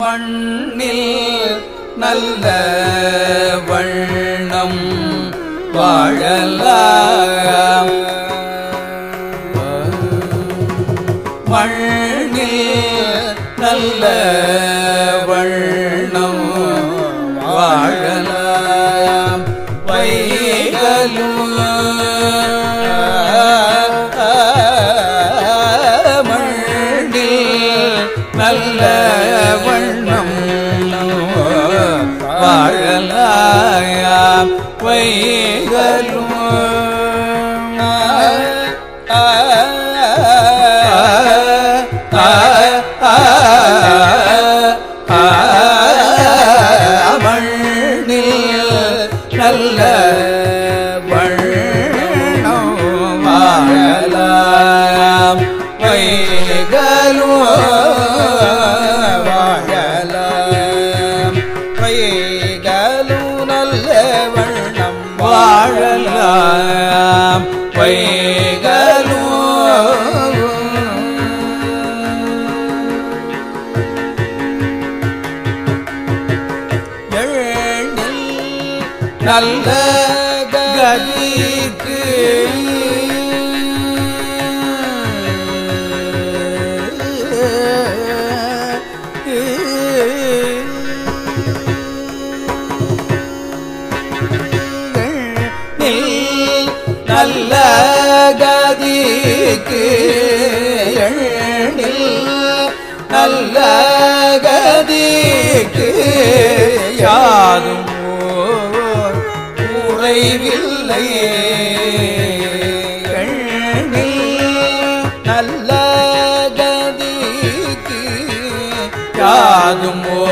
மண்ணில் நல்ல வண்ணம் வாழலாம். மண்ணில் நல்ல வண்ணம் வாழலாம். நல்ல கதிக்கு. நல்ல கதிக்கு. நல்ல கதிக்கு. யாரும் குறைவில்லை எண்ணில் நல்ல கதிக்கு யாதும் ஓ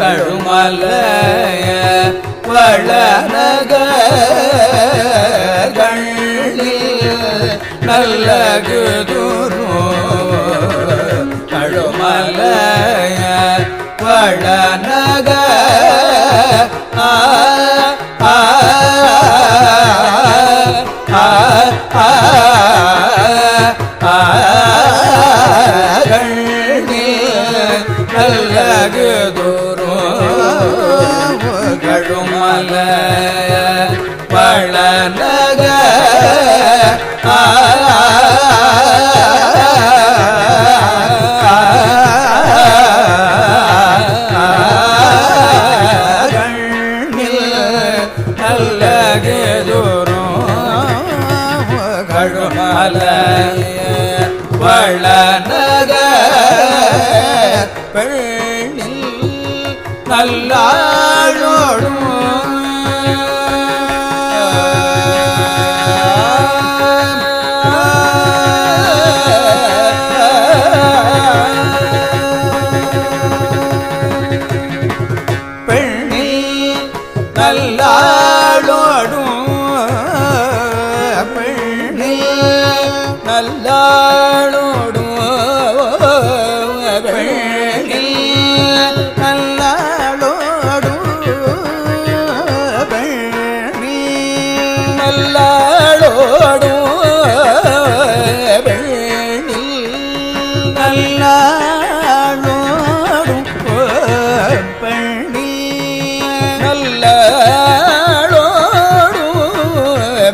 கழுமலைய வளநக கண்ணில் நல்ல குரும் கழுமலைய வளநக ஆ ஆ ஆ ஆ நல்லகு தூரோ கழுமல வளநக பெண்ணில் நல்லாழோடும் பெண்ணில் பெண்ணில் நல்லாளோடும் பெண்ணில் நல்லாளோடும்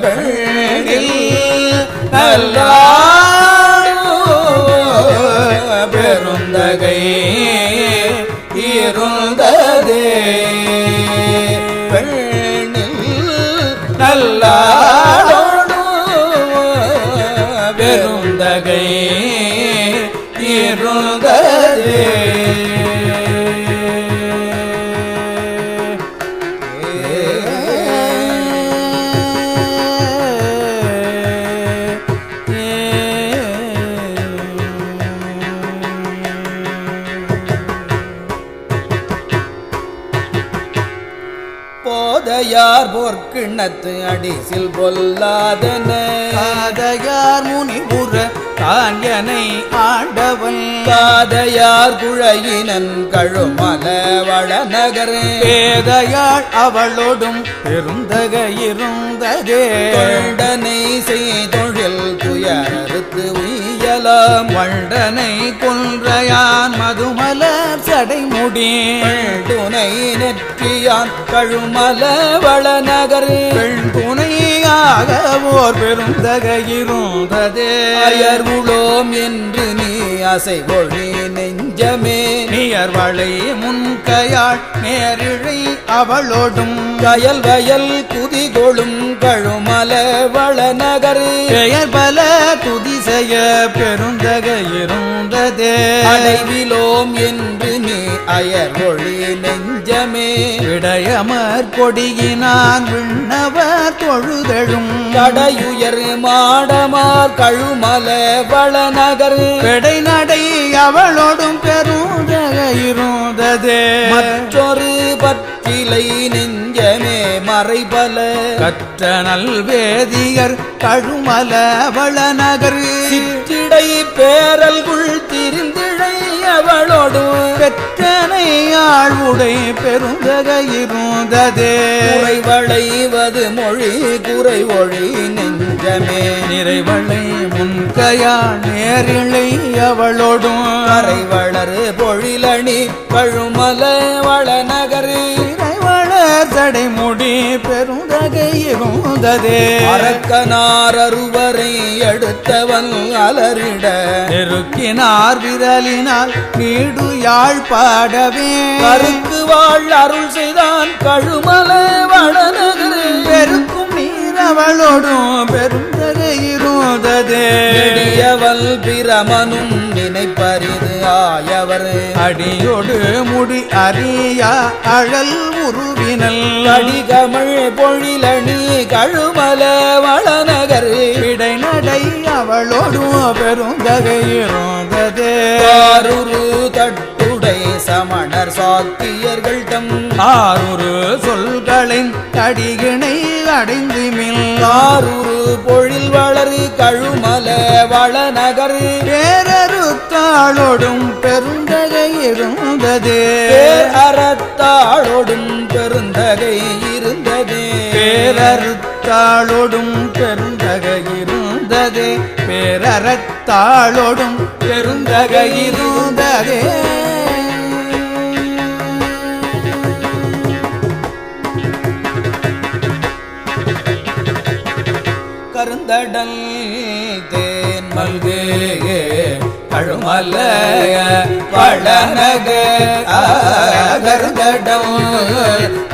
பெண்ணில் நல்லாளோடும் பெண்ணில் பெருந்தகை இருந்ததே. போதையார் பொற்கிண்ணத்து அடிசில் பொல்லாதன. காதையார் முனிபுர காஞ்சனை ஆண்டவன். காதையார் குழையினன் கழுமல வளநகர். பேதையாள் அவளோடும் பெருந்தக இருந்ததே. தொண்டனை செய்தொழில் துயரறுத்து உய்யலாம். வண்டனை கொன்றையான் மதுமலர் சடைமுடி துணை நெற்றியான் கழுமல வளநகர் பெண் துணையாக ஓர் பெருந்தக இருந்ததே. அயர் என்று நீ அசை ஒழி நெஞ்சமே. நியர்வளை முன்கையாள் நேரிழை அவளோடும். கயல் வயல் குதிகொளும் கழுமல வளநகர். பெயர் பல துதி செய்ய பெருந்தக இருந்ததே அடைவிலோம் என்று நீ அயர் ஒளி நெஞ்சமே. விடயமர் கொடியினான் விண்ணவர் தொழுதழும். கடையுயர் மாடமார் கழுமல வளநகர். பெடை நடை அவளோடும் இருந்ததே மற்றொரு பற்றிலை நெஞ்சமே மறைபல. கற்ற நல்வேதியர் கழுமல வளநகர். சிற்றிடை பேரல்குள் திரிந்திழை அவளோடும் பெற்றனை ஆழ்வுடை பெருந்தக இருந்ததே. குறைவளைவது மொழி குறை ஒழி நெஞ்சமே. நிறைவளை முன்கையா நேரிழை அவளோடும். கரை வளரு பொழிலணி கழுமல வளநகர் சடைமுடி பெருந்தக இருந்ததே அரக்கனார் அறுவரை எடுத்தவன் அலரிட நெருக்கினார் விரலினால் நீடு யாழ் பாடவே கருக்கு வாழ் அருள் செய்தான் கழுமல வளநகர் பெருக்கும் நீர் அவளோடும் பெருந்தக இருந்ததே. நெடியவள் பிரமனும் நினைப்பரிது ஆயவர். அடியோடு முடி அறியா அழல் உருவினல். அடிகமழ் பொழிலணி கழுமல வளநகர். விடை நடை அவளோடும் பெருந்தகை இருந்ததே. ஆருரு தட்டுடை சமணர் சாத்தியர்கள் தம் ஆறுரு சொல்களின் கடிகிணை அடைந்து மில் ஆருரு பொழில் வளரு கழுமல வளநகர். பேரறுத்தாளோடும் பெருந்தகை இருந்ததே. அறத்தாளோடும் பெருந்தகை இருந்ததே. பேரறுத்தாளோடும் பெருந்தகை இருந்ததே. பேரறத்தாளோடும் பெருந்தகை இருந்ததே. தடல் தேன் மல்வே கழுமல்ல பழநக அகர்தடம்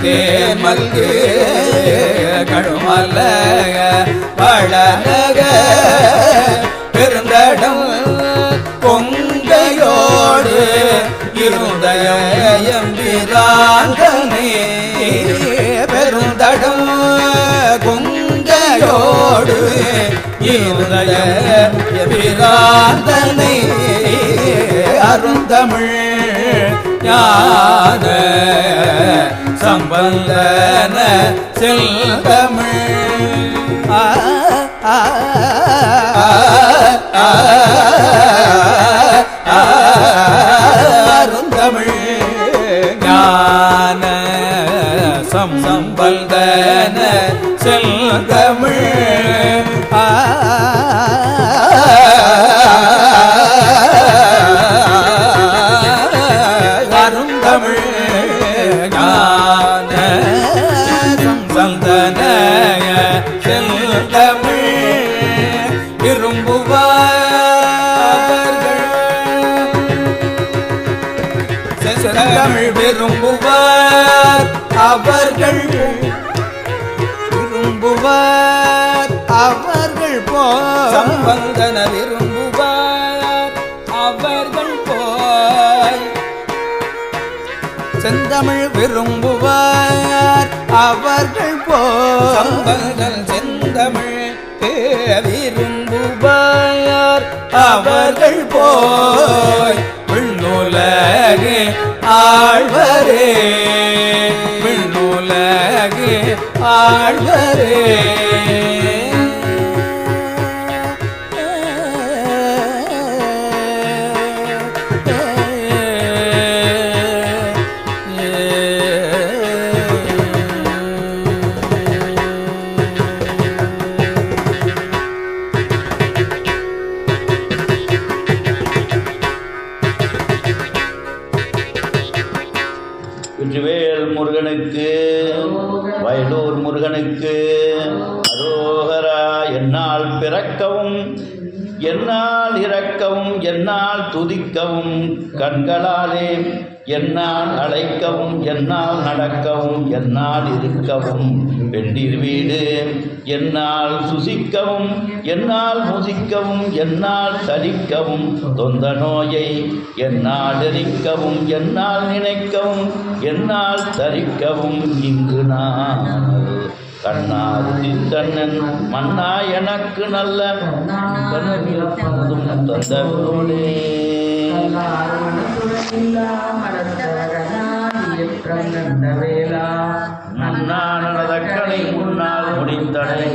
தேன் மல்கு கழுமல பழநக பெருந்தடம் பொங்கையோடு இருந்தயம் பிராந்தனே இருந்தய பிராந்தனை அருந்தமிழ் ஞான சம்பந்தன செல்தமிழ் ஆ, ஞான விரும்புவார் அவர்கள் விரும்புவார் அவர்கள் போ சம்பந்தன விரும்ப செந்தமிழ் விரும்புவார். அவர்கள் போ செந்தமிழ் விரும்புவார். அவர்கள் போய் விண்ணுலகு ஆழ்வரே. விண்ணுலகு ஆழ்வரே. வெற்றிவேல் முருகனுக்கு வயலூர் முருகனுக்கு அரோகரா என்னால் பிறக்கவும் என்னால் இறக்கவும் என்னால் துதிக்கவும் கண்களாலே என்னால் அழைக்கவும் என்னால் நடக்கவும் என்னால் இருக்கவும் வெண்டீர் வீடு என்னால் சுசிக்கவும் என்னால் முசிக்கவும் என்னால் சலிக்கவும் தொந்த நோயை என்னால் எரிக்கவும் என்னால் நினைக்கவும் என்னால் தரிக்கவும் இங்கு நான். கண்ணாது சித்தண்ணன் மன்னா எனக்கு நல்ல கனவிலும் தந்தவரோடே. மன்னானதக்கனை முன்னால் முடிந்தடை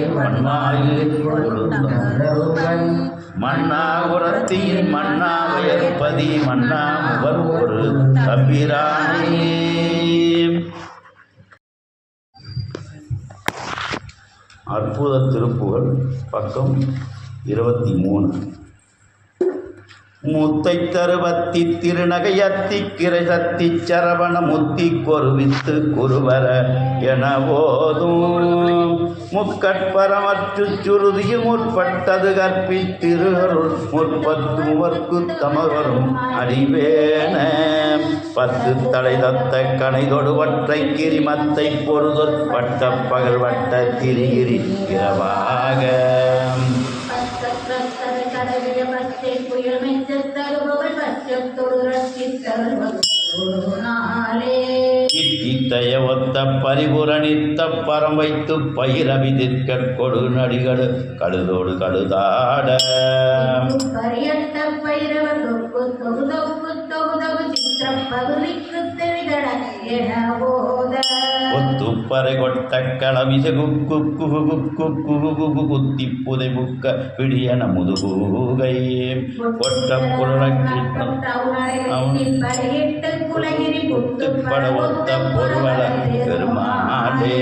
மன்னாகுரத்தியின் மன்னா உயர்பதி மன்னா முகர் ஒரு தம்பிரானே. அற்புத திருப்புகள் பக்கம் இருபத்தி மூணு. முத்தை தருவத்தி திருநகையத்தி கிரசத்தி சரவண முத்தி கொருவித்து குருவர என போதும் முக்கட்பரமற்று சுருதியும் முற்பட்டது கற்பித்திருகருள் முற்பத்து முவர்க்கு தமவரும் அடிவேன. பத்து தலை தத்த கனை தொடுவற்றை கிரிமத்தை பொருதொற் பட்ட பகல் வட்ட திரிகிரி இரவாக. இத்தித்தய ஒத்த பரிபுரணித்த பரம் வைத்து பயிரவிதிற்க கொடு நடிகடு கழுதோடு கழுதாட குப்பறை கொட்ட களமிச குக்கு குகு குக்கு குகு குகு குத்தி புதை புக்க பிடியன முதுகூகை கொட்ட புலக்கி குத்துப்பட ஒத்த பொருவள பெருமாளே